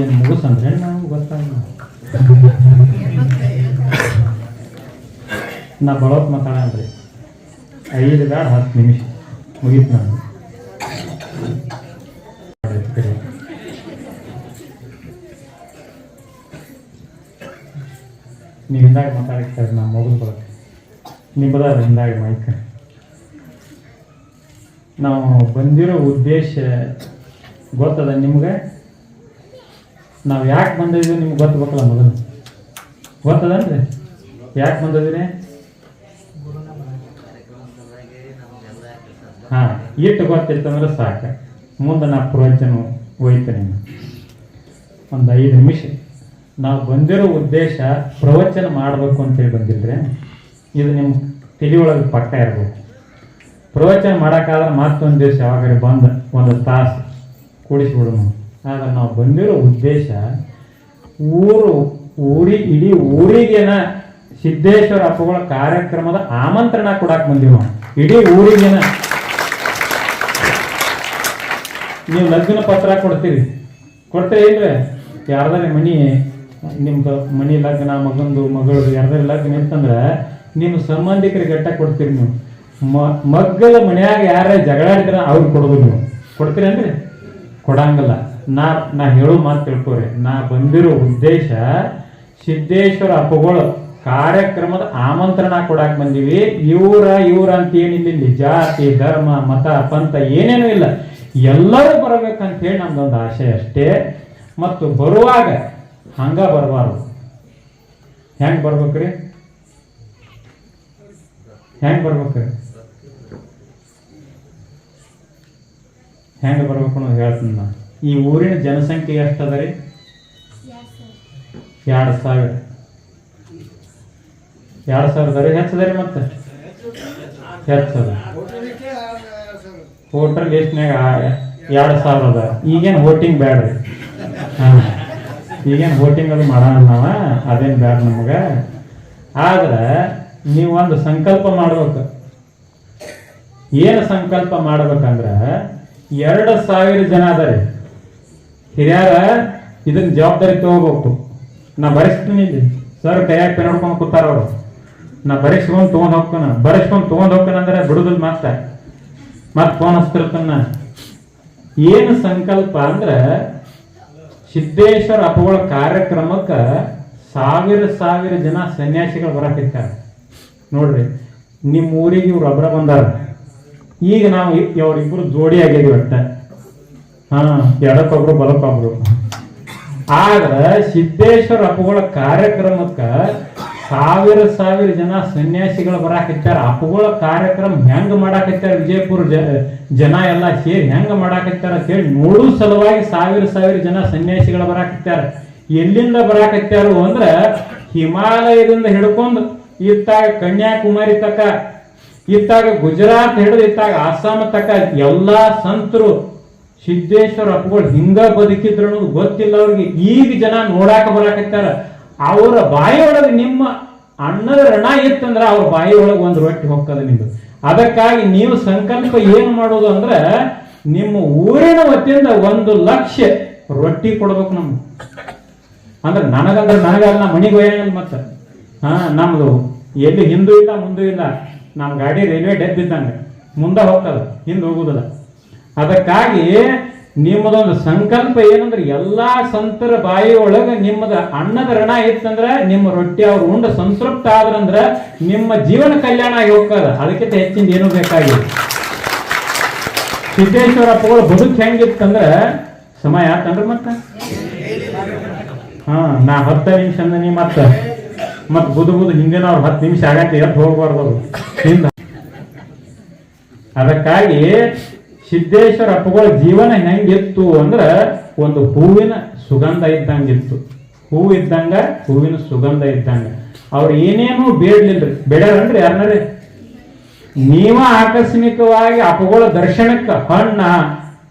ಏನು ಮುಗಿಸಂದ್ರೆ ನಾವು ಗೊತ್ತಾಗಿಲ್ಲ ನಾ ಬಳೋತ್ ಮಾತಾಡಲ್ರಿ ಐದು ಬೇಡ, ಹತ್ತು ನಿಮಿಷ. ಮುಗೀತು ನಾನು. ನೀವು ಹಿಂದಾಗಿ ಮಾತಾಡಕ್ಕೆ ನಾ ಮೊಗಲು ಬರುತ್ತೆ. ನಿಮ್ಮದ ಹಿಂದಾಗಿ ಮೈಕ್ ನಾವು ಬಂದಿರೋ ಉದ್ದೇಶ ಗೊತ್ತದ ನಿಮ್ಗೆ? ನಾವು ಯಾಕೆ ಬಂದಿದ್ದೀವಿ ನಿಮ್ಗೆ ಗೊತ್ತಬೇಕಲ್ಲ ಮೊದಲು? ಗೊತ್ತದನ್ರಿ? ಯಾಕೆ ಬಂದಿದ್ದೀನಿ ಹಾಂ ಇಟ್ಟು ಗೊತ್ತಿತ್ತಂದ್ರೆ ಸಾಕು. ಮುಂದೆ ನಾ ಪ್ರವಚನ ಒಯ್ತೇನೆ. ಒಂದು ಐದು ನಿಮಿಷ. ನಾವು ಬಂದಿರೋ ಉದ್ದೇಶ ಪ್ರವಚನ ಮಾಡಬೇಕು ಅಂತೇಳಿ ಬಂದಿದ್ರೆ ಇದು ನಿಮ್ಮ ತಿಳಿಯೊಳಗೆ ಪಕ್ಕ ಇರಬೇಕು. ಪ್ರವಚನ ಮಾಡೋಕ್ಕಾದ್ರೆ ಮತ್ತೊಂದು ದಿವಸ ಯಾವಾಗ ಬಂದು ಒಂದು ತಾಸು ಕೂಡಿಸ್ಬಿಡೋಣ. ಆದ್ರೆ ನಾವು ಬಂದಿರೋ ಉದ್ದೇಶ ಊರು, ಊರಿ, ಇಡೀ ಊರಿಗೇನ ಸಿದ್ದೇಶ್ವರ ಅಪ್ಪಗಳ ಕಾರ್ಯಕ್ರಮದ ಆಮಂತ್ರಣ ಕೊಡಕ್ಕೆ ಬಂದಿರೋ ಇಡೀ ಊರಿಗೇನ. ನೀವು ಲಗ್ನ ಪತ್ರ ಕೊಡ್ತೀರಿ. ಕೊಡ್ತೀರಿ ಇಲ್ವೇ ಯಾರ್ದಾರೆ ಮನಿ, ನಿಮ್ದು ಮನಿ ಲಗ್ನ, ಮಗಂದು ಮಗಳು ಯಾರ್ದಾರ ಲಗ್ನ ಅಂತಂದ್ರೆ ನಿಮ್ಮ ಸಂಬಂಧಿಕರಿಗೆ ಗಟ್ಟ ಕೊಡ್ತೀರಿ ನೀವು. ಮಗ್ಗಲ ಮನ್ಯಾಗ ಯಾರ ಜಗಳಾಡಿದ್ರ ಅವ್ರಿಗೆ ಕೊಡೋದು ನೀವು. ಕೊಡ್ತೀರೇನ್ರಿ? ಕೊಡಂಗಿಲ್ಲ. ನಾ ನಾ ಹೇಳೋ ಮಾತು ತಿಳ್ಕೊರಿ. ನಾ ಬಂದಿರೋ ಉದ್ದೇಶ ಸಿದ್ದೇಶ್ವರ ಹಬ್ಬಗಳು ಕಾರ್ಯಕ್ರಮದ ಆಮಂತ್ರಣ ಕೊಡಕ್ಕೆ ಬಂದೀವಿ. ಇವರ, ಇವ್ರ ಅಂತ ಏನಿಲ್ಲ ಜಾತಿ, ಧರ್ಮ, ಮತ, ಪಂಥ ಏನೇನೂ ಇಲ್ಲ. ಎಲ್ಲರೂ ಬರಬೇಕಂತ ಹೇಳಿ ನಮ್ದೊಂದು ಆಶೆ ಅಷ್ಟೇ. ಮತ್ತು ಬರುವಾಗ ಹಂಗ ಬರಬಾರ್ದು. ಹೆಂಗ್ ಬರ್ಬೇಕ್ರಿ? ಹೆಂಗ್ ಬರ್ಬೇಕ್ರಿ? ಹೆಂಗ್ ಬರ್ಬೇಕು ಹೇಳ್ತೀನಿ ನಾನು. ಈ ಊರಿನ ಜನಸಂಖ್ಯೆ ಎಷ್ಟದ ರೀ ಎರಡು ಸಾವಿರ. ಎರಡು ಸಾವಿರದ ರೀ ಹೆಚ್ಚದ. ರೀ ಮತ್ತೆ ಹೆಚ್ಚದ ವೋಟರ್ ಲಿಸ್ಟ್ನಾಗ ಎರಡು ಸಾವಿರ ಅದ. ಈಗೇನು ವೋಟಿಂಗ್ ಬೇಡ್ರಿ ಹಾಂ. ಈಗೇನು ವೋಟಿಂಗ್ ಅದು ಮಾಡೋಣ ನಾವು? ಅದೇನು ಬೇಡ ನಮಗೆ. ಆದ್ರೆ ನೀವು ಒಂದು ಸಂಕಲ್ಪ ಮಾಡ್ಬೇಕು. ಏನು ಸಂಕಲ್ಪ ಮಾಡ್ಬೇಕಂದ್ರೆ ಎರಡು ಸಾವಿರ ಜನ ಅದಾರೆ. ಹಿರಿಯರ ಇದನ್ನ ಜವಾಬ್ದಾರಿ ತಗೋಬೇಕು. ನಾ ಬರೆಸ್ತೀನಿ ಇಲ್ಲಿ. ಸರ್ ಕೈಯಾಗ ಪೆನ್ ಹೊಡ್ಕೊಂಡು ಕೂತಾರ ಅವರು. ನಾ ಬರೆಸ್ಕೊಂಡು ತೊಗೊಂಡ್ ಹೋಗ್ತಾನ. ಬರೆಸ್ಕೊಂಡು ತೊಗೊಂಡ್ ಹೋಗ್ತಾನ ಅಂದ್ರೆ ಬಿಡುದಿಲ್ಲ ಮತ್ತೆ ಮತ್ತೆ ಫೋನ್ ಹಚ್ತಿರ್ತಾನ. ಏನು ಸಂಕಲ್ಪ ಅಂದ್ರೆ ಸಿದ್ದೇಶ್ವರ ಅಪ್ಪಗಳ ಕಾರ್ಯಕ್ರಮಕ್ಕೆ ಸಾವಿರ ಸಾವಿರ ಜನ ಸನ್ಯಾಸಿಗಳು ಬರಕಿರ್ತಾರೆ ನೋಡ್ರಿ ನಿಮ್ಮ ಊರಿಗೆ ಇವ್ರು ಒಬ್ಬರ ಬಂದಾರ. ಈಗ ನಾವು ಅವರಿಬ್ಬರು ಜೋಡಿ ಆಗಿದ್ವಿ ಒಟ್ಟ. ಹಾ ಬಲಕ್ಕೊಬ್ರು. ಆದ್ರ ಸಿದ್ದೇಶ್ವರ ಅಪ್ಪಗಳ ಕಾರ್ಯಕ್ರಮಕ್ಕ ಸಾವಿರ ಸಾವಿರ ಜನ ಸನ್ಯಾಸಿಗಳು ಬರಾಕತ್ತಾರ ಅಪ್ಪಗಳ ಕಾರ್ಯಕ್ರಮ ಹೆಂಗ್ ಮಾಡಾಕತ್ತಾರ ವಿಜಯಪುರ ಜನ ಎಲ್ಲ ಸೇರಿ ಹೆಂಗ್ ಮಾಡಾಕತ್ತಾರ ಅಂತ ಹೇಳಿ ನೋಡೋ ಸಲುವಾಗಿ ಸಾವಿರ ಸಾವಿರ ಜನ ಸನ್ಯಾಸಿಗಳು ಬರಾಕತ್ತಾರ ಎಲ್ಲಿಂದ ಬರಾಕತ್ತಾರು ಅಂದ್ರ ಹಿಮಾಲಯದಿಂದ ಹಿಡ್ಕೊಂಡು ಇತ್ತಾಗ ಕನ್ಯಾಕುಮಾರಿ ತಕ, ಇತ್ತಾಗ ಗುಜರಾತ್ ಹಿಡಿದು ಇತ್ತಾಗ ಅಸ್ಸಾಮ್ ತಕ ಎಲ್ಲಾ ಸಂತರು ಸಿದ್ದೇಶ್ವರ ಅಪ್ಪಗಳು ಹಿಂಗ ಬದುಕಿದ್ರು ಗೊತ್ತಿಲ್ಲ ಅವ್ರಿಗೆ. ಈಗ ಜನ ನೋಡಾಕ ಬರಾಕತ್ತಾರ. ಅವರ ಬಾಯಿಯೊಳಗೆ ನಿಮ್ಮ ಅಣ್ಣದ ರಣ ಇತ್ತಂದ್ರ ಅವ್ರ ಬಾಯಿಯೊಳಗೆ ಒಂದು ರೊಟ್ಟಿ ಹೋಗ್ತದೆ ನಿಮ್ದು. ಅದಕ್ಕಾಗಿ ನೀವು ಸಂಕಲ್ಪ ಏನು ಮಾಡೋದು ಅಂದ್ರೆ ನಿಮ್ಮ ಊರಿನ ವತಿಯಿಂದ ಒಂದು ಲಕ್ಷ ರೊಟ್ಟಿ ಕೊಡ್ಬೇಕು ನಮ್ಗೆ. ಅಂದ್ರೆ ನನಗಂದ್ರೆ ನನಗಲ್ಲ ಮನೆಗೆ ಒಯ್ಯಲ್ಲ ಮತ್ತೆ. ಹಾ, ನಮ್ದು ಎಲ್ಲಿ ಹಿಂದೂ ಇಲ್ಲ, ಮುಂದೂ ಇಲ್ಲ. ನಮ್ಮ ಗಾಡಿ ರೈಲ್ವೆ ಡೆತ್ ಇದ್ದಂಗೆ ಮುಂದೆ ಹೋಗ್ತದ, ಹಿಂದೆ ಹೋಗುದಿಲ್ಲ. ಅದಕ್ಕಾಗಿ ನಿಮ್ಮದೊಂದು ಸಂಕಲ್ಪ ಏನಂದ್ರೆ ಎಲ್ಲಾ ಸಂತರ ಬಾಯಿ ಒಳಗ ನಿಮ್ಮದ ಅನ್ನದ ರಣ ಇತ್ತಂದ್ರೆ ನಿಮ್ಮ ರೊಟ್ಟಿ ಅವ್ರು ಉಂಡ ಸಂತೃಪ್ತ ಆದ್ರಂದ್ರ ನಿಮ್ಮ ಜೀವನ ಕಲ್ಯಾಣ ಆಗಿ ಹೋಗ್ತದ. ಅದಕ್ಕಿಂತ ಹೆಚ್ಚಿನ ಏನು ಬೇಕಾಗಿಲ್ಲ. ಸಿದ್ದೇಶ್ವರ ಅಪ್ಪಗಳು ಬದುಕು ಹೆಂಗಿತ್ತಂದ್ರ, ಸಮಯ ಆತಂದ್ರ ಮತ್ತ? ಹಾ, ನಾ ಹತ್ತ ನಿಮಿಷ ಅಂದ ನೀ ಮತ್ತ. ಮತ್ ಬುದು ಬುದು ಹಿಂದಿನ ಅವ್ರು ಹತ್ತು ನಿಮಿಷ ಆಗತ್ತೆ ಎದ್ದು ಹೋಗ್ಬಾರ್ದು ಅದಕ್ಕಾಗಿ ಸಿದ್ದೇಶ್ವರ ಅಪ್ಪಗಳ ಜೀವನ ಹೆಂಗಿತ್ತು ಅಂದ್ರ ಒಂದು ಹೂವಿನ ಸುಗಂಧ ಇದ್ದಂಗಿತ್ತು. ಹೂವು ಇದ್ದಂಗ ಹೂವಿನ ಸುಗಂಧ ಇದ್ದಂಗ. ಅವ್ರು ಏನೇನು ಬೇಡ್ಲಿಲ್ರಿ. ಬೇಡಾರನ್ರಿ ಯಾರನ್ರಿ? ನೀವ ಆಕಸ್ಮಿಕವಾಗಿ ಅಪ್ಪಗಳ ದರ್ಶನಕ್ಕೆ ಹಣ್ಣ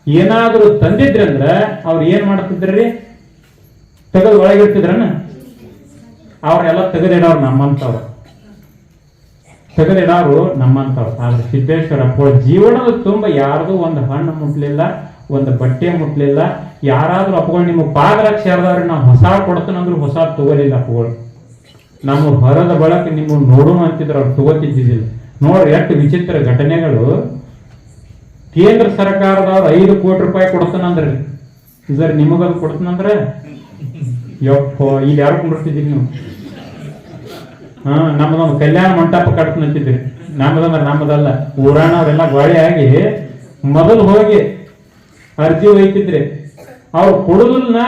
ಏನಾದ್ರೂ ಅಂದ್ರೆ ಅವ್ರು ಏನ್ ಮಾಡ್ತಿದ್ರಿ? ತೆಗೆದು ಒಳಗಿರ್ತಿದ್ರನ ಅವ್ರನ್ನೆಲ್ಲ ತೆಗೆದಿಡೋರು ನಮ್ಮಂತವ್ರು. ತೆಗೆದಿಡೋರು ನಮ್ಮಂತವ್ರು ಆದ್ರೆ ಸಿದ್ದೇಶ್ವರ ಜೀವನದ ತುಂಬ ಯಾರ್ದು ಒಂದು ಹಣ್ಣು ಮುಟ್ಲಿಲ್ಲ, ಒಂದು ಬಟ್ಟೆ ಮುಟ್ಲಿಲ್ಲ, ಯಾರಾದ್ರೂ ಅಪ್ಪಗಳು ನಿಮ್ಗೆ ಪಾದರಕ್ಷೆ ಯಾರ್ದಾವ್ರಿ ನಾವು ಹೊಸ ಅಂದ್ರೆ ಹೊಸ ತಗೋಲಿಲ್ಲ ಅಪ್ಪಗಳು. ನಮ್ಮ ಹೊರದ ಬಳಕ ನಿಮ್ಮ ನೋಡೋಣ ಅಂತಿದ್ರು ಅವ್ರು ತಗೋತಿದ್ದಿದ್ದಿಲ್ಲ. ನೋಡ್ರಿ, ಎಷ್ಟು ವಿಚಿತ್ರ ಘಟನೆಗಳು. ಕೇಂದ್ರ ಸರ್ಕಾರದವ್ರು ಐದು ಕೋಟಿ ರೂಪಾಯಿ ಕೊಡ್ತಾನಂದ್ರಿ. ಇದರ ನಿಮಗದು ಕೊಡ್ತಾನಂದ್ರೆ? ಯಪ್ಪ, ಇಲ್ಲಿ ಯಾರು ಕುಂಡಿರ್ತಿದ್ದೀರಿ ನೀವು? ನಮ್ಮದೊಂದು ಕಲ್ಯಾಣ ಮಂಟಪ ಕಟ್ತಂತಿದ್ರಿ ನಮ್ಮದಂದ್ರೆ ನಮ್ಮದಲ್ಲ. ಊರಾಣವ್ರೆಲ್ಲ ಗೋಳಿ ಆಗಿ ಮೊದಲು ಹೋಗಿ ಅರ್ಜಿ ಒಯ್ತಿದ್ರಿ. ಅವ್ರು ಕೊಡುದನ್ನ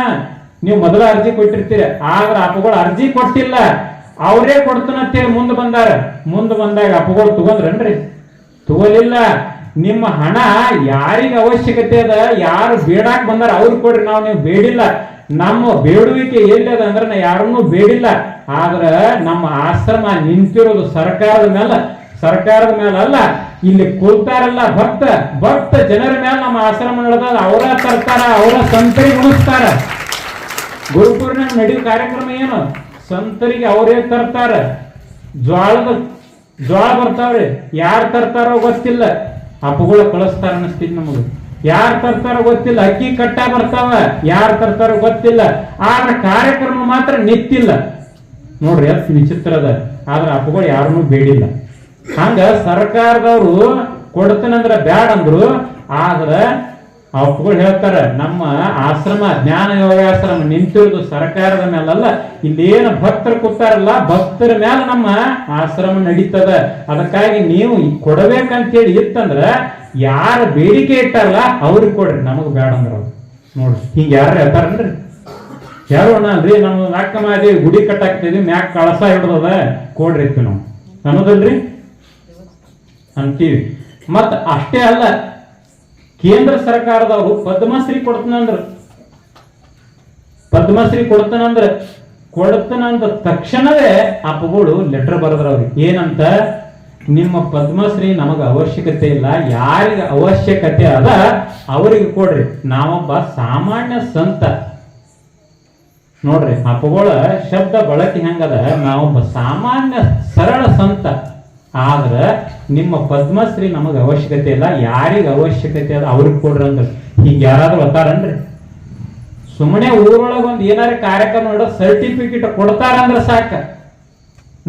ನೀವು ಮೊದಲ ಅರ್ಜಿ ಕೊಟ್ಟಿರ್ತೀರಿ. ಆದ್ರೆ ಅಪ್ಪಗಳು ಅರ್ಜಿ ಕೊಟ್ಟಿಲ್ಲ. ಅವರೇ ಕೊಡ್ತಾನಂತೇಳಿ ಮುಂದೆ ಬಂದಾರ. ಮುಂದೆ ಬಂದಾಗ ಅಪ್ಪಗಳು ತಗೊಂಡ್ರನ್ರಿ? ತಗೋಲಿಲ್ಲ. ನಿಮ್ಮ ಹಣ ಯಾರಿಗ ಅವಶ್ಯಕತೆ ಅದ? ಯಾರು ಬೇಡಾಕ್ ಬಂದಾರ ಅವ್ರಿಗೆ ಕೊಡ್ರಿ. ನಾವು ನೀವು ಬೇಡಿಲ್ಲ. ನಮ್ಮ ಬೇಡುವಿಕೆ ಎಲ್ಲಿ ಅದ ಅಂದ್ರೆ ನಾ ಯಾರನ್ನೂ ಬೇಡಿಲ್ಲ. ಆದ್ರೆ ನಮ್ಮ ಆಶ್ರಮ ನಿಂತಿರೋದು ಸರ್ಕಾರದ ಮೇಲೆ. ಸರ್ಕಾರದ ಮೇಲೆ ಅಲ್ಲ, ಇಲ್ಲಿ ಕೊಡ್ತಾರಲ್ಲ ಭಕ್ತ. ಭಕ್ತ ಜನರ ಮೇಲೆ ನಮ್ಮ ಆಶ್ರಮ ನಡೆದ ಅವರ ತರ್ತಾರ ಅವರ ಸಂತರಿಗೆ ಉಣಿಸ್ತಾರ ಗುರುಪೂರ್ಣಿಮೆ ನಡೆಯೋ ಕಾರ್ಯಕ್ರಮ ಏನು? ಸಂತರಿಗೆ ಅವರೇ ತರ್ತಾರ. ಜ್ವಾಳದ ಜ್ವಾಳ ಬರ್ತಾವ್ರಿ. ಯಾರು ತರ್ತಾರೋ ಗೊತ್ತಿಲ್ಲ. ಹಬ್ಬಗಳು ಕಳಿಸ್ತಾರ ಅನಿಸ್ತಿದ್ ನಮಗ. ಯಾರು ತರ್ತಾರೋ ಗೊತ್ತಿಲ್ಲ, ಅಕ್ಕಿ ಕಟ್ಟ ಬರ್ತಾವ, ಯಾರು ತರ್ತಾರೋ ಗೊತ್ತಿಲ್ಲ. ಆದ್ರ ಕಾರ್ಯಕ್ರಮ ಮಾತ್ರ ನಿತ್ತಿಲ್ಲ. ನೋಡ್ರಿ, ಎಷ್ಟು ವಿಚಿತ್ರ ಅದ. ಆದ್ರ ಅಪ್ಪಗಳು ಯಾರನ್ನೂ ಬೇಡಿಲ್ಲ. ಹಂಗ ಸರ್ಕಾರದವರು ಕೊಡ್ತೇನಂದ್ರ ಬ್ಯಾಡ ಅಂದ್ರು ಆದ್ರ ಅಪ್ಪಗಳು ಹೇಳ್ತಾರೆ, ನಮ್ಮ ಆಶ್ರಮ, ಜ್ಞಾನ ಯೋಗಾಶ್ರಮ ನಿಂತಿರೋದು ಸರ್ಕಾರದ ಮೇಲಲ್ಲ, ಇಲ್ಲೇನು ಭಕ್ತರು ಕೂತಾರಲ್ಲ, ಭಕ್ತರ ಮೇಲೆ ನಮ್ಮ ಆಶ್ರಮ ನಡೀತದ. ಅದಕ್ಕಾಗಿ ನೀವು ಕೊಡಬೇಕಂತೇಳಿ ಇತ್ತಂದ್ರ, ಯಾರ ಬೇಡಿಕೆ ಇಟ್ಟಾರಲ್ಲ ಅವ್ರಿಗೆ ಕೊಡ್ರಿ, ನಮಗ್ ಬೇಡ ಅಂದ್ರ. ನೋಡ್ರಿ, ಹಿಂಗ ಯಾರು ಹೇಳ್ತಾರನ್ರಿ? ಯಾರು ಅಣ್ಣ ನಮ್ಮ ನಾಕ ಮಾಡಿ ಗುಡಿ ಕಟ್ಟಾಕ್ತಿದ್ವಿ ಮ್ಯಾಕ್ ಕಳಸ ಹಿಡ್ದದ, ಕೊಡ್ರಿ ನಾವು. ಅನ್ನೋದಲ್ರಿ? ಅಂತೀವಿ. ಮತ್ತ ಅಷ್ಟೇ ಅಲ್ಲ ಕೇಂದ್ರ ಸರ್ಕಾರದವರು ಪದ್ಮಶ್ರೀ ಕೊಡ್ತಾನಂದ್ರ, ಪದ್ಮಶ್ರೀ ಕೊಡ್ತನಂದ್ರ, ಕೊಡ್ತಾನಂದ ತಕ್ಷಣವೇ ಅಪ್ಪಗಳು ಲೆಟರ್ ಬರೆದ್ರ ಅವ್ರಿಗೆ ಏನಂತ? ನಿಮ್ಮ ಪದ್ಮಶ್ರೀ ನಮಗ ಅವಶ್ಯಕತೆ ಇಲ್ಲ, ಯಾರಿಗೆ ಅವಶ್ಯಕತೆ ಅದ ಅವರಿಗೆ ಕೊಡ್ರಿ. ನಾವೊಬ್ಬ ಸಾಮಾನ್ಯ ಸಂತ. ನೋಡ್ರಿ, ಅಪ್ಪಗಳ ಶಬ್ದ ಬಳಕೆ ಹೆಂಗದ? ನಾವೊಬ್ಬ ಸಾಮಾನ್ಯ ಸರಳ ಸಂತ. ಆದ್ರ ನಿಮ್ಮ ಪದ್ಮಶ್ರೀ ನಮಗೆ ಅವಶ್ಯಕತೆ ಇಲ್ಲ, ಯಾರಿಗ ಅವಶ್ಯಕತೆ ಅದ ಅವ್ರಿಗೆ ಕೊಡ್ರಿ ಅಂದ್ರೆ. ಹಿಂಗ ಯಾರಾದ್ರೂ ಒತ್ತಾರನ್ರಿ? ಸುಮ್ಮನೆ ಊರೊಳಗ ಒಂದು ಏನಾರ ಕಾರ್ಯಕ್ರಮ ನೋಡೋ ಸರ್ಟಿಫಿಕೇಟ್ ಕೊಡ್ತಾರಂದ್ರೆ ಸಾಕ.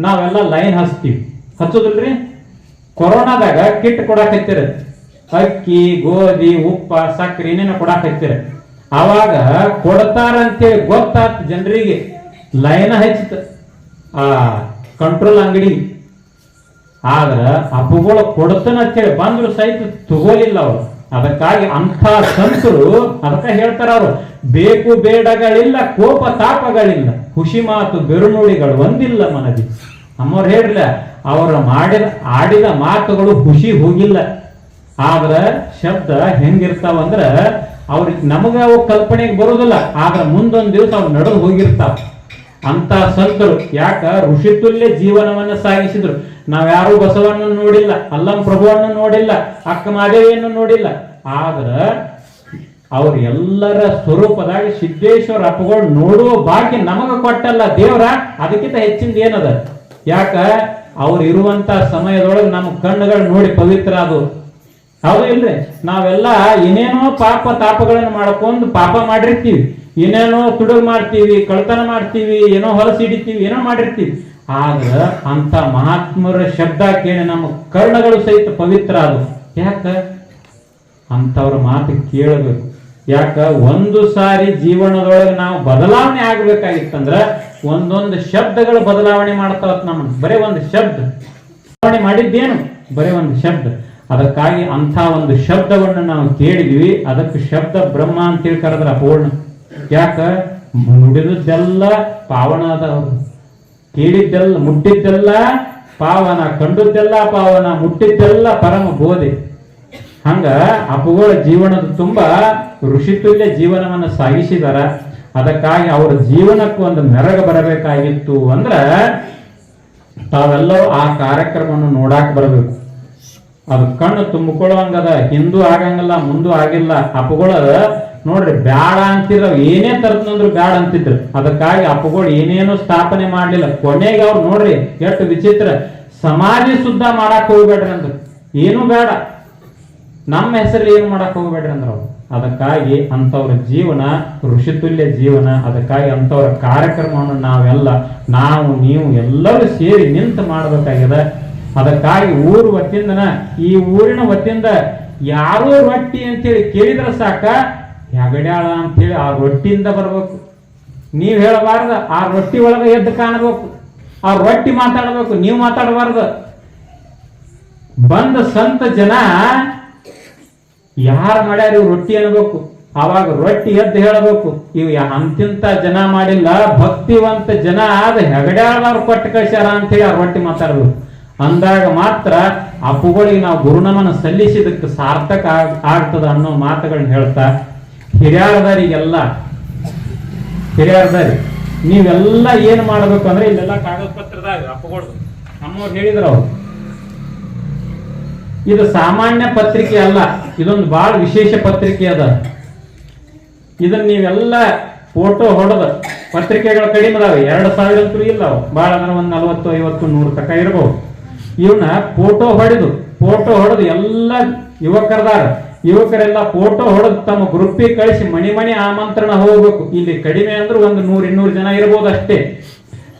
ನಾವೆಲ್ಲ ಲೈನ್ ಹಚ್ತೀವಿ. ಹಚ್ಚೋದಿಲ್ರಿ? ಕೊರೋನಾದಾಗ ಕಿಟ್ ಕೊಡಾಕತ್ತೀರ ಅಕ್ಕಿ, ಗೋಧಿ, ಉಪ್ಪ ಸಕ್ಕರೆ ಏನೇನೋ ಕೊಡಾಕತ್ತೀರ ಅವಾಗ ಕೊಡ್ತಾರಂತೇಳಿ ಗೊತ್ತಾತ್ ಜನರಿಗೆ. ಲೈನ್ ಹಚ್ಚಿತ ಆ ಕಂಟ್ರೋಲ್ ಅಂಗಡಿ ಆದ್ರ ಅಪ್ಪುಗಳು ಕೊಡ್ತಾನಂತೇಳಿ ಬಂದ್ರು ಸಹಿತ ತಗೋಲಿಲ್ಲ ಅವರು. ಅದಕ್ಕಾಗಿ ಅಂಥ ಸಂತರು ಅದಕ್ಕೆ ಹೇಳ್ತಾರ ಅವರು, ಬೇಕು ಬೇಡಗಳಿಲ್ಲ, ಕೋಪ ತಾಪಗಳಿಲ್ಲ, ಖುಷಿ ಮಾತು ಬೆರುನುಡಿಗಳು ಒಂದಿಲ್ಲ ಮನದಿ. ನಮ್ಮವ್ರು ಹೇಳಿಲ್ಲ ಅವರ ಮಾಡಿದ, ಆಡಿದ ಮಾತುಗಳು ಖುಷಿ ಹೋಗಿಲ್ಲ. ಆದ್ರ ಶಬ್ದ ಹೆಂಗಿರ್ತಾವಂದ್ರ ಅವ್ರಿಗೆ ನಮಗ ಅವು ಕಲ್ಪನೆಗೆ ಬರೋದಿಲ್ಲ, ಆದ್ರ ಮುಂದೊಂದು ದಿವಸ ಅವ್ರು ನಡೆದು ಹೋಗಿರ್ತಾವ. ಅಂತ ಸಂತರು, ಯಾಕ ಋಷಿತುಲ್ಯ ಜೀವನವನ್ನ ಸಾಗಿಸಿದ್ರು. ನಾವ್ಯಾರು ಬಸವಣ್ಣ ನೋಡಿಲ್ಲ, ಅಲ್ಲಂ ಪ್ರಭುವನ್ನ ನೋಡಿಲ್ಲ, ಅಕ್ಕ ಮಾದೇವಿಯನ್ನು ನೋಡಿಲ್ಲ. ಆದ್ರ ಅವ್ರ ಎಲ್ಲರ ಸ್ವರೂಪದಾಗ ಸಿದ್ದೇಶ್ವರ ಅಪ್ಪಗಳು ನೋಡುವ ಭಾಗ್ಯ ನಮಗ ಕೊಟ್ಟಲ್ಲ ದೇವ್ರ, ಅದಕ್ಕಿಂತ ಹೆಚ್ಚಿಂದ ಏನದ? ಯಾಕ? ಅವ್ರು ಇರುವಂತ ಸಮಯದೊಳಗೆ ನಮ್ಮ ಕಣ್ಣುಗಳು ನೋಡಿ ಪವಿತ್ರ ಅದು. ಹೌದು ಇಲ್ರಿ? ನಾವೆಲ್ಲ ಏನೇನೋ ಪಾಪ ತಾಪಗಳನ್ನು ಮಾಡ್ಕೊಂಡು ಪಾಪ ಮಾಡಿರ್ತೀವಿ. ಏನೇನೋ ತುಡುಗು ಮಾಡ್ತೀವಿ ಕಳ್ತನ ಮಾಡ್ತೀವಿ, ಏನೋ ಹೊಲಸಿಡಿತೀವಿ ಏನೋ ಮಾಡಿರ್ತೀವಿ. ಆದ್ರ ಅಂತ ಮಹಾತ್ಮರ ಶಬ್ದ ಕೇಳಿ ನಮ್ಮ ಕರ್ಣಗಳು ಸಹಿತ ಪವಿತ್ರ ಅದು ಯಾಕ? ಅಂತವ್ರ ಮಾತು ಕೇಳಬೇಕು. ಯಾಕ? ಒಂದು ಸಾರಿ ಜೀವನದೊಳಗೆ ನಾವು ಬದಲಾವಣೆ ಆಗ್ಬೇಕಾಗಿತ್ತಂದ್ರ ಒಂದೊಂದು ಶಬ್ದಗಳು ಬದಲಾವಣೆ ಮಾಡ್ತಾವತ್ ನಮ್ಮ ಬರೇ ಒಂದು ಶಬ್ದ. ಬದಲಾವಣೆ ಮಾಡಿದ್ದೇನು? ಬರೇ ಒಂದು ಶಬ್ದ. ಅದಕ್ಕಾಗಿ ಅಂಥ ಒಂದು ಶಬ್ದವನ್ನು ನಾವು ಕೇಳಿದ್ವಿ. ಅದಕ್ಕೆ ಶಬ್ದ ಬ್ರಹ್ಮ ಅಂತೇಳಿ ಕರೆದ್ರ ಅಪೂರ್ಣ. ಯಾಕ? ನುಡಿದದ್ದೆಲ್ಲ ಪಾವನ ಅದಾವ ಕೇಳಿದ್ದೆಲ್ಲ ಮುಟ್ಟಿದ್ದೆಲ್ಲ ಪಾವನ, ಕಂಡದ್ದೆಲ್ಲ ಪಾವನ, ಮುಟ್ಟಿದ್ದೆಲ್ಲ ಪರಮ ಬೋಧೆ. ಹಂಗ ಅಪ್ಪುಗಳ ಜೀವನದ ತುಂಬಾ ಋಷಿತುಲ್ಯ ಜೀವನವನ್ನ ಸಾಗಿಸಿದಾರ. ಅದಕ್ಕಾಗಿ ಅವರ ಜೀವನಕ್ಕೂ ಒಂದು ಮೆರಗ ಬರಬೇಕಾಗಿತ್ತು ಅಂದ್ರ ತಾವೆಲ್ಲವೂ ಆ ಕಾರ್ಯಕ್ರಮವನ್ನು ನೋಡಾಕ್ ಬರಬೇಕು. ಅದು ಕಣ್ಣು ತುಂಬಿಕೊಳ್ಳುವಂಗದ ಹಿಂದೂ ಆಗಂಗಿಲ್ಲ, ಮುಂದೂ ಆಗಿಲ್ಲ. ಅಪ್ಪುಗಳ ನೋಡ್ರಿ, ಬ್ಯಾಡ ಅಂತಿದ್ರು ಏನೇ ತರ್ತಂದ್ರು ಬ್ಯಾಡ ಅಂತಿದ್ರು. ಅದಕ್ಕಾಗಿ ಅಪ್ಪಗಳು ಏನೇನು ಸ್ಥಾಪನೆ ಮಾಡ್ಲಿಲ್ಲ. ಕೊನೆಗೆ ಅವ್ರು ನೋಡ್ರಿ, ಎಷ್ಟು ವಿಚಿತ್ರ. ಸಮಾಧಿ ಶುದ್ಧ ಮಾಡಕ್ ಹೋಗ್ಬೇಡ್ರಿ ಅಂದ್ರು. ಏನು ಬೇಡ. ನಮ್ಮ ಹೆಸರಲ್ಲಿ ಏನು ಮಾಡಕ್ ಹೋಗ್ಬೇಡ್ರಿ ಅಂದ್ರ ಅವ್ರು. ಅದಕ್ಕಾಗಿ ಅಂಥವ್ರ ಜೀವನ ಋಷಿತುಲ್ಯ ಜೀವನ, ಅದಕ್ಕಾಗಿ ಅಂಥವ್ರ ಕಾರ್ಯಕ್ರಮವನ್ನು ನಾವೆಲ್ಲ, ನಾವು, ನೀವು ಎಲ್ಲರೂ ಸೇರಿ ನಿಂತು ಮಾಡಬೇಕಾಗಿದೆ. ಅದಕ್ಕಾಗಿ ಊರು ವತಿಯಿಂದನ ಈ ಊರಿನ ವತಿಯಿಂದ ಯಾರೋ ರೊಟ್ಟಿ ಅಂತೇಳಿ ಕೇಳಿದ್ರೆ ಸಾಕ. ಹೆಗಡ್ಯಾಳ ಅಂತೇಳಿ ಆ ರೊಟ್ಟಿಯಿಂದ ಬರಬೇಕು. ನೀವು ಹೇಳಬಾರ್ದು, ಆ ರೊಟ್ಟಿ ಒಳಗೆ ಎದ್ದು ಕಾಣಬೇಕು. ಆ ರೊಟ್ಟಿ ಮಾತಾಡಬೇಕು, ನೀವು ಮಾತಾಡಬಾರ್ದು. ಬಂದ ಸಂತ ಜನ ಯಾರು ಮಾಡ್ಯಾರ ಇವ್ ರೊಟ್ಟಿ ಅನ್ಬೇಕು. ಅವಾಗ ರೊಟ್ಟಿ ಎದ್ದು ಹೇಳಬೇಕು. ಇವು ಅಂತಿಂತ ಜನ ಮಾಡಿಲ್ಲ, ಭಕ್ತಿವಂತ ಜನ ಆದ ಹೆಗಡ್ಯಾಳದವ್ರು ಕೊಟ್ಟು ಕಳ್ಸ್ಯಾರ ಅಂತೇಳಿ ಆ ರೊಟ್ಟಿ ಮಾತಾಡಬೇಕು. ಅಂದಾಗ ಮಾತ್ರ ಅಪ್ಪುಗಳಿಗೆ ನಾವು ಗುರುನಮನ ಸಲ್ಲಿಸಿದಕ್ಕೆ ಸಾರ್ಥಕ ಆಗ್- ಆಗ್ತದ ಅನ್ನೋ ಮಾತುಗಳನ್ನ ಹೇಳ್ತಾ ಹಿರಿಯರದರಿಗೆಲ್ಲ, ಹಿರಿಯರದಾರಿ, ನೀವೆಲ್ಲ ಏನು ಮಾಡ್ಬೇಕು ಅಂದ್ರೆ ಇಲ್ಲೆಲ್ಲ ಕಾಗದ ಪತ್ರದಾಗ ಅಪ್ಪಗಳು ನಮ್ಮವ್ರು ಹೇಳಿದ್ರು ಅವ್ರು. ಇದು ಸಾಮಾನ್ಯ ಪತ್ರಿಕೆ ಅಲ್ಲ, ಇದೊಂದು ಬಹಳ ವಿಶೇಷ ಪತ್ರಿಕೆ ಅದ. ಇದನ್ನ ನೀವೆಲ್ಲ ಫೋಟೋ ಹೊಡೆದ, ಪತ್ರಿಕೆಗಳ ಕಡಿಮೆ ಅದಾವೆ, ಎರಡು ಸಾವಿರ ಇಲ್ಲ ಭಾಳ ಅಂದ್ರೆ ಒಂದು ನಲವತ್ತು, ಐವತ್ತು, ನೂರು ತಕ ಇರ್ಬೋದು. ಇವನ್ನ ಫೋಟೋ ಹೊಡೆದು ಫೋಟೋ ಹೊಡೆದು ಎಲ್ಲ ಯುವಕರದಾರ ಯುವಕರೆಲ್ಲ ಫೋಟೋ ಹೊಡೆದು ತಮ್ಮ ಗ್ರೂಪಿಗೆ ಕಳಿಸಿ ಮಣಿ ಮಣಿ ಆಮಂತ್ರಣ ಹೋಗಬೇಕು. ಇಲ್ಲಿ ಕಡಿಮೆ ಅಂದ್ರೆ ಒಂದು ನೂರ್ ಇನ್ನೂರು ಜನ ಇರ್ಬೋದು ಅಷ್ಟೇ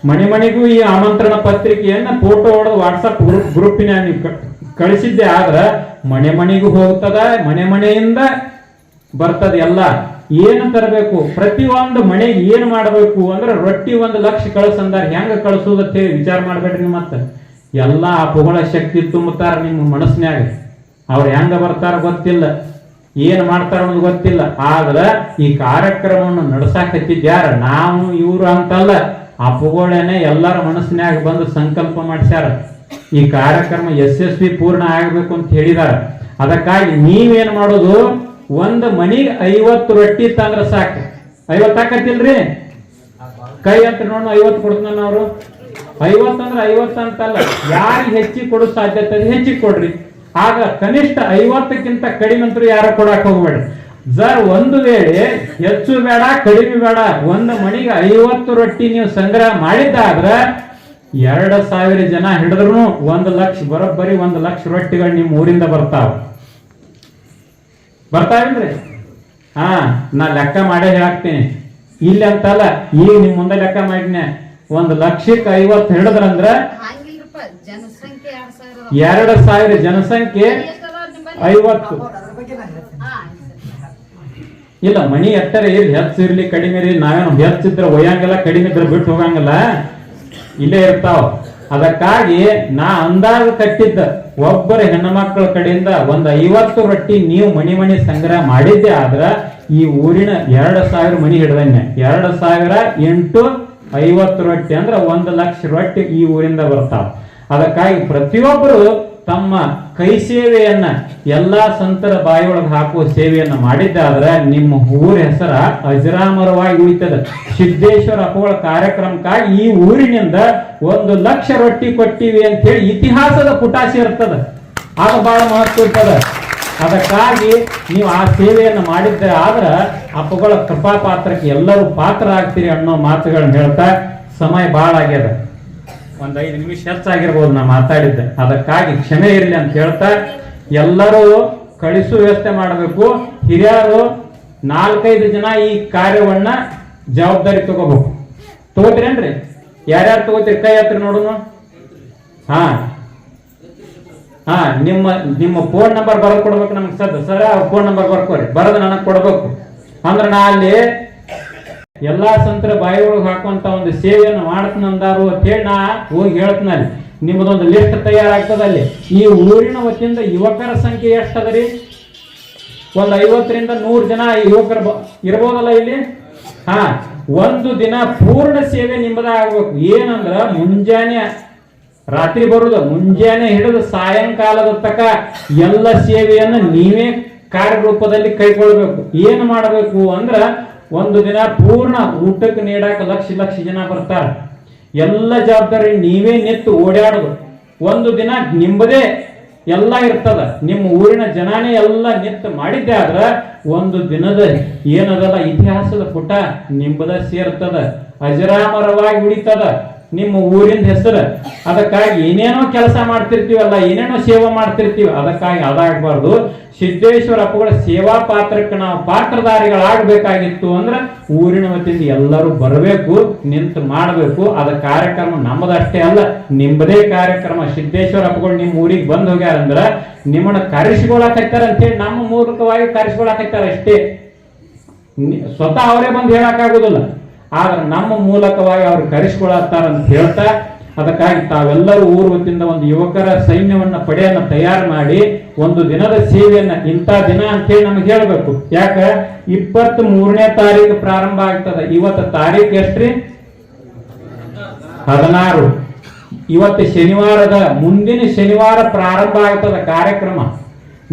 ಮನೆ ಮನೆಗೂ ಈ ಆಮಂತ್ರಣ ಪತ್ರಿಕೆಯನ್ನ ಫೋಟೋ ಹೊಡೆದು ವಾಟ್ಸಪ್ ಗ್ರೂಪ್ ಗ್ರೂಪಿನ ಕಳಿಸಿದ್ದೆ ಆದ್ರ ಮನೆ ಮನೆಗೂ ಹೋಗ್ತದ, ಮನೆ ಮನೆಯಿಂದ ಬರ್ತದ ಎಲ್ಲ. ಏನು ತರಬೇಕು? ಪ್ರತಿ ಒಂದು ಮನೆಗೆ ಏನು ಮಾಡಬೇಕು ಅಂದ್ರೆ ರೊಟ್ಟಿ ಒಂದು ಲಕ್ಷ ಕಳ್ಸಂದಾರ. ಹೆಂಗ ಹೇಳಿ ವಿಚಾರ ಮಾಡ್ಬೇಡ್ರಿ ಮತ್ತೆ. ಎಲ್ಲ ಆ ಪುಗಳ ಶಕ್ತಿ ತುಂಬುತ್ತಾರೆ ನಿಮ್ಮ ಮನಸ್ಸಿನ್ಯಾಗ. ಅವ್ರು ಹೆಂಗ ಬರ್ತಾರ ಗೊತ್ತಿಲ್ಲ. ಏನು ಮಾಡ್ತಾರ ಅನ್ನೋದು ಗೊತ್ತಿಲ್ಲ. ಆದ್ರೆ ಈ ಕಾರ್ಯಕ್ರಮವನ್ನು ನಡ್ಸಾಕತ್ತಿದ್ಯಾರ ನಾವು ಇವ್ರು ಅಂತಲ್ಲ. ಅಪ್ಪುಗಳೇನೆ ಎಲ್ಲರ ಮನಸ್ಸಿನಾಗ ಬಂದು ಸಂಕಲ್ಪ ಮಾಡಿಸ್ಯಾರ. ಈ ಕಾರ್ಯಕ್ರಮ ಯಶಸ್ವಿ ಪೂರ್ಣ ಆಗ್ಬೇಕು ಅಂತ ಹೇಳಿದಾರ. ಅದಕ್ಕಾಗಿ ನೀವೇನು ಮಾಡೋದು? ಒಂದು ಮನಿಗೆ ಐವತ್ತು ರೊಟ್ಟಿ ತಂದ್ರ ಸಾಕು. ಐವತ್ತು ಹಾಕತ್ತಿಲ್ರಿ? ಕೈ ಅಂತ ನೋಡು, ಐವತ್ತು ಕೊಡ್ತಾನ ಅವರು. ಐವತ್ತು ಅಂದ್ರೆ ಐವತ್ತು ಅಂತಲ್ಲ. ಯಾರಿಗೆ ಹೆಚ್ಚಿಗೆ ಕೊಡೋ ಸಾಧ್ಯತೆ ಹೆಚ್ಚಿಗೆ ಕೊಡ್ರಿ. ಆಗ ಕನಿಷ್ಠ ಐವತ್ತಕ್ಕಿಂತ ಕಡಿಮೆ ಅಂತೂ ಯಾರು ಕೊಡಕ್ ಹೋಗ್ಬೇಡ. ಜರ್ ಒಂದು ವೇಳೆ ಹೆಚ್ಚು ಬೇಡ, ಕಡಿಮೆ ಬೇಡ, ಒಂದು ಮಣಿಗೆ ಐವತ್ತು ರೊಟ್ಟಿ ನೀವು ಸಂಗ್ರಹ ಮಾಡಿದ್ದಾದ್ರ ಎರಡು ಸಾವಿರ ಜನ ಹಿಡಿದ್ರು ಒಂದು ಲಕ್ಷ, ಬರೋಬ್ಬರಿ ಒಂದು ಲಕ್ಷ ರೊಟ್ಟಿಗಳು ನಿಮ್ಮ ಊರಿಂದ ಬರ್ತಾವ. ಬರ್ತಾವೇನ್ರಿ? ಹಾ, ನಾ ಲೆಕ್ಕ ಮಾಡೇ ಹೇಳ್ತೀನಿ ಇಲ್ಲಿ ಅಂತಲ್ಲ, ಈಗ ನಿಮ್ ಮುಂದೆ ಲೆಕ್ಕ ಮಾಡಿನ ಒಂದು ಲಕ್ಷಕ್ಕೆ ಐವತ್ತು ಹಿಡಿದ್ರಂದ್ರೆ ಎರಡ್ ಸಾವಿರ ಜನಸಂಖ್ಯೆ ಐವತ್ತು. ಇಲ್ಲ ಮನಿ ಎತ್ತರ ಇರ್ಲಿ ಹೆಚ್ಚು ಇರ್ಲಿ, ಕಡಿಮೆ ಇರ್ಲಿ. ನಾವೇನು ಹೆಚ್ಚಿದ್ರೆ ಒಯ್ಯಂಗಿಲ್ಲ, ಕಡಿಮೆ ಇದ್ರೆ ಬಿಟ್ಟು ಹೋಗಂಗಿಲ್ಲ. ಇಲ್ಲೇ ಇರ್ತಾವ. ಅದಕ್ಕಾಗಿ ನಾ ಅಂದಾಜು ಕಟ್ಟಿದ್ದ ಒಬ್ಬರ ಹೆಣ್ಣುಮಕ್ಕಳ ಕಡೆಯಿಂದ ಒಂದ್ ಐವತ್ತು ರೊಟ್ಟಿ ನೀವು ಮನಿ ಮನಿ ಸಂಗ್ರಹ ಮಾಡಿದ್ದೆ ಆದ್ರ ಈ ಊರಿನ ಎರಡು ಸಾವಿರ ಮನಿ ಹಿಡ್ದನ್ನೆ ಎರಡು ಸಾವಿರ ಎಂಟು ಐವತ್ತು ರೊಟ್ಟಿ ಅಂದ್ರೆ ಒಂದು ಲಕ್ಷ ರೊಟ್ಟಿ ಈ ಊರಿಂದ ಬರ್ತಾವ. ಅದಕ್ಕಾಗಿ ಪ್ರತಿಯೊಬ್ಬರು ತಮ್ಮ ಕೈ ಸೇವೆಯನ್ನ ಎಲ್ಲಾ ಸಂತರ ಬಾಯಿಯೊಳಗೆ ಹಾಕುವ ಸೇವೆಯನ್ನ ಮಾಡಿದ್ದಾದ್ರೆ ನಿಮ್ಮ ಊರ ಹೆಸರ ಅಜರಾಮರವಾಗಿ ಉಳಿತದ. ಸಿದ್ದೇಶ್ವರ ಅಪ್ಪಗಳ ಕಾರ್ಯಕ್ರಮಕ್ಕಾಗಿ ಈ ಊರಿನಿಂದ ಒಂದು ಲಕ್ಷ ರೊಟ್ಟಿ ಕೊಟ್ಟಿವಿ ಅಂತ ಹೇಳಿ ಇತಿಹಾಸದ ಪುಟಾಸಿ ಇರ್ತದ. ಆಗ ಬಹಳ ಮಹತ್ವ ಇರ್ತದ. ಅದಕ್ಕಾಗಿ ನೀವು ಆ ಸೇವೆಯನ್ನು ಮಾಡಿದ್ದೆ ಆದ್ರೆ ಅಪ್ಪಗಳ ಕೃಪಾ ಪಾತ್ರಕ್ಕೆ ಎಲ್ಲರೂ ಪಾತ್ರ ಆಗ್ತೀರಿ ಅನ್ನೋ ಮಾತುಗಳನ್ನ ಹೇಳ್ತಾ ಸಮಯ ಬಹಳ ಆಗ್ಯದ ಒಂದ್ ಐದು ನಿಮಿಷ ಹೆಚ್ಚಾಗಿರ್ಬೋದು ನಾ ಮಾತಾಡಿದ್ದೆ. ಅದಕ್ಕಾಗಿ ಕ್ಷಮೆ ಇರಲಿ ಅಂತ ಹೇಳ್ತಾ, ಎಲ್ಲರೂ ಕಳಿಸು ವ್ಯವಸ್ಥೆ ಮಾಡಬೇಕು. ಹಿರಿಯರು ನಾಲ್ಕೈದು ಜನ ಈ ಕಾರ್ಯವನ್ನ ಜವಾಬ್ದಾರಿ ತಗೋಬೇಕು. ತಗೋತೀರೇನ್ರಿ ಯಾರ್ಯಾರು ತಗೋತೀರಿ? ಕೈ ಹತ್ರ ನೋಡುನು? ಹಾ. ಹಾ, ನಿಮ್ಮ ನಿಮ್ಮ ಫೋನ್ ನಂಬರ್ ಬರೆದು ಕೊಡ್ಬೇಕು ನಮ್ಗೆ ಸದ್ ಸರ್ ಫೋನ್ ನಂಬರ್ ಬರ್ಕೋರಿ. ಬರೆದು ನನಗೆ ಕೊಡ್ಬೇಕು. ಅಂದ್ರೆ ನಾ ಅಲ್ಲಿ ಎಲ್ಲಾ ಸಂತರ ಬಾಯಿ ಒಳಗೆ ಹಾಕುವಂತ ಒಂದು ಸೇವೆಯನ್ನು ಮಾಡ್ತನಂದಾರು ಅಂತ ಹೇಳಿ ನಾ ಹೋಗಿ ಹೇಳ್ತೀನಿ ನಿಮ್ಮದೊಂದು ಲಿಸ್ಟ್ ತಯಾರಾಗ್ತದ ಅಲ್ಲಿ. ಈ ಊರಿನ ವತಿಯಿಂದ ಯುವಕರ ಸಂಖ್ಯೆ ಎಷ್ಟದರಿ? ಒಂದು ಐವತ್ತರಿಂದ ನೂರು ಜನ ಯುವಕರು ಇರ್ಬೋದಲ್ಲ ಇಲ್ಲಿ? ಹಾ, ಒಂದು ದಿನ ಪೂರ್ಣ ಸೇವೆ ನಿಮ್ಮದ ಆಗ್ಬೇಕು. ಏನಂದ್ರ ಮುಂಜಾನೆ ರಾತ್ರಿ ಬರುದು, ಮುಂಜಾನೆ ಹಿಡಿದು ಸಾಯಂಕಾಲದ ತಕ ಎಲ್ಲ ಸೇವೆಯನ್ನು ನೀವೇ ಕಾರ್ಯರೂಪದಲ್ಲಿ ಕೈಗೊಳ್ಬೇಕು ಏನು ಮಾಡಬೇಕು ಅಂದ್ರ ಒಂದು ದಿನ ಪೂರ್ಣ ಊಟಕ್ಕೆ ನೀಡಾಕ ಲಕ್ಷ ಲಕ್ಷ ಜನ ಬರ್ತಾರ. ಎಲ್ಲ ಜವಾಬ್ದಾರಿ ನೀವೇ ನೆತ್ತು ಓಡಾಡೋದು. ಒಂದು ದಿನ ನಿಮ್ಮದೇ ಎಲ್ಲ ಇರ್ತದ. ನಿಮ್ಮ ಊರಿನ ಜನಾನೇ ಎಲ್ಲ ನೆತ್ತು ಮಾಡಿದ್ದೆ ಆದ್ರ ಒಂದು ದಿನದ ಏನದಲ್ಲ ಇತಿಹಾಸದ ಪುಟ ನಿಂಬದ ಸೇರ್ತದ. ಅಜರಾಮರವಾಗಿ ಉಳಿತದ ನಿಮ್ಮ ಊರಿನ ಹೆಸರು. ಅದಕ್ಕಾಗಿ ಏನೇನೋ ಕೆಲಸ ಮಾಡ್ತಿರ್ತೀವಲ್ಲ, ಏನೇನೋ ಸೇವೆ ಮಾಡ್ತಿರ್ತೀವಿ, ಅದಕ್ಕಾಗಿ ಅದಾಗಬಾರ್ದು. ಸಿದ್ದೇಶ್ವರ ಅಪ್ಪಗಳ ಸೇವಾ ಪಾತ್ರಕ್ಕೆ ನಾವು ಪಾತ್ರಧಾರಿಗಳಾಗಬೇಕಾಗಿತ್ತು ಅಂದ್ರೆ ಊರಿನ ವತಿಯಿಂದ ಎಲ್ಲರೂ ಬರಬೇಕು, ನಿಂತು ಮಾಡಬೇಕು. ಅದ ಕಾರ್ಯಕ್ರಮ ನಮ್ಮದಷ್ಟೇ ಅಲ್ಲ, ನಿಮ್ಮದೇ ಕಾರ್ಯಕ್ರಮ. ಸಿದ್ದೇಶ್ವರ ಅಪ್ಪಗಳು ನಿಮ್ಮ ಊರಿಗೆ ಬಂದು ಹೋಗ್ಯಾರಂದ್ರ ನಿಮ್ಮನ್ನ ಕರೆಸಿಕೊಳಕತ್ತಾರ ಅಂತೇಳಿ ನಮ್ಮ ಮೂಲಕವಾಗಿ ಕರೆಸಿಕೊಳಕತ್ತಾರ ಅಷ್ಟೇ. ಸ್ವತಃ ಅವರೇ ಬಂದು ಹೇಳಕ್ಕಾಗೋದಿಲ್ಲ ಆದ್ರೆ ನಮ್ಮ ಮೂಲಕವಾಗಿ ಅವ್ರು ಕರೆಸ್ಕೊಳತ್ತಾರಂತ ಹೇಳ್ತಾ, ಅದಕ್ಕಾಗಿ ತಾವೆಲ್ಲರೂ ಊರು ವತಿಯಿಂದ ಒಂದು ಯುವಕರ ಸೈನ್ಯವನ್ನ ಪಡೆಯನ್ನ ತಯಾರು ಮಾಡಿ, ಒಂದು ದಿನದ ಸೇವೆಯನ್ನ ಇಂಥ ದಿನ ಅಂತೇಳಿ ನಮ್ಗೆ ಹೇಳ್ಬೇಕು. ಯಾಕ? ಇಪ್ಪತ್ತ್ ಮೂರನೇ ತಾರೀಕು ಪ್ರಾರಂಭ ಆಗ್ತದ. ಇವತ್ತು ತಾರೀಕು ಎಷ್ಟ್ರಿ? ಹದಿನಾರು. ಇವತ್ತು ಶನಿವಾರದ ಮುಂದಿನ ಶನಿವಾರ ಪ್ರಾರಂಭ ಆಗ್ತದ ಕಾರ್ಯಕ್ರಮ.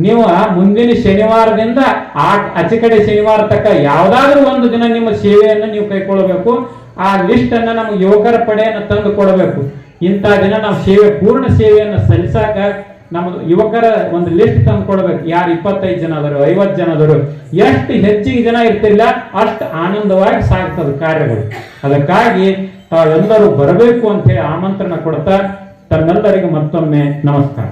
ನೀವು ಮುಂದಿನ ಶನಿವಾರದಿಂದ ಆ ಆಚೆ ಕಡೆ ಶನಿವಾರ ತಕ್ಕ ಯಾವ್ದಾದ್ರೂ ಒಂದು ದಿನ ನಿಮ್ಮ ಸೇವೆಯನ್ನು ನೀವು ಕೈಕೊಳ್ಳಬೇಕು. ಆ ಲಿಸ್ಟ್ ಅನ್ನ ನಮ್ಗೆ ಯುವಕರ ಪಡೆಯನ್ನು ತಂದು ಕೊಡಬೇಕು. ಇಂಥ ದಿನ ನಾವು ಸೇವೆ, ಪೂರ್ಣ ಸೇವೆಯನ್ನು ಸಲ್ಲಿಸಾಕ ನಮ್ಮದು ಯುವಕರ ಒಂದು ಲಿಸ್ಟ್ ತಂದು ಕೊಡಬೇಕು. ಯಾರು ಇಪ್ಪತ್ತೈದು ಜನ ಅದರು ಐವತ್ತು ಜನ ಅದರು ಎಷ್ಟು ಹೆಚ್ಚಿಗೆ ಜನ ಇರ್ತಿಲ್ಲ, ಅಷ್ಟು ಆನಂದವಾಗಿ ಸಾಗ್ತದೆ ಕಾರ್ಯಗಳು. ಅದಕ್ಕಾಗಿ ತಾವೆಲ್ಲರೂ ಬರಬೇಕು ಅಂತ ಹೇಳಿ ಆಮಂತ್ರಣ ಕೊಡ್ತಾ ತನ್ನೆಲ್ಲರಿಗೂ ಮತ್ತೊಮ್ಮೆ ನಮಸ್ಕಾರ.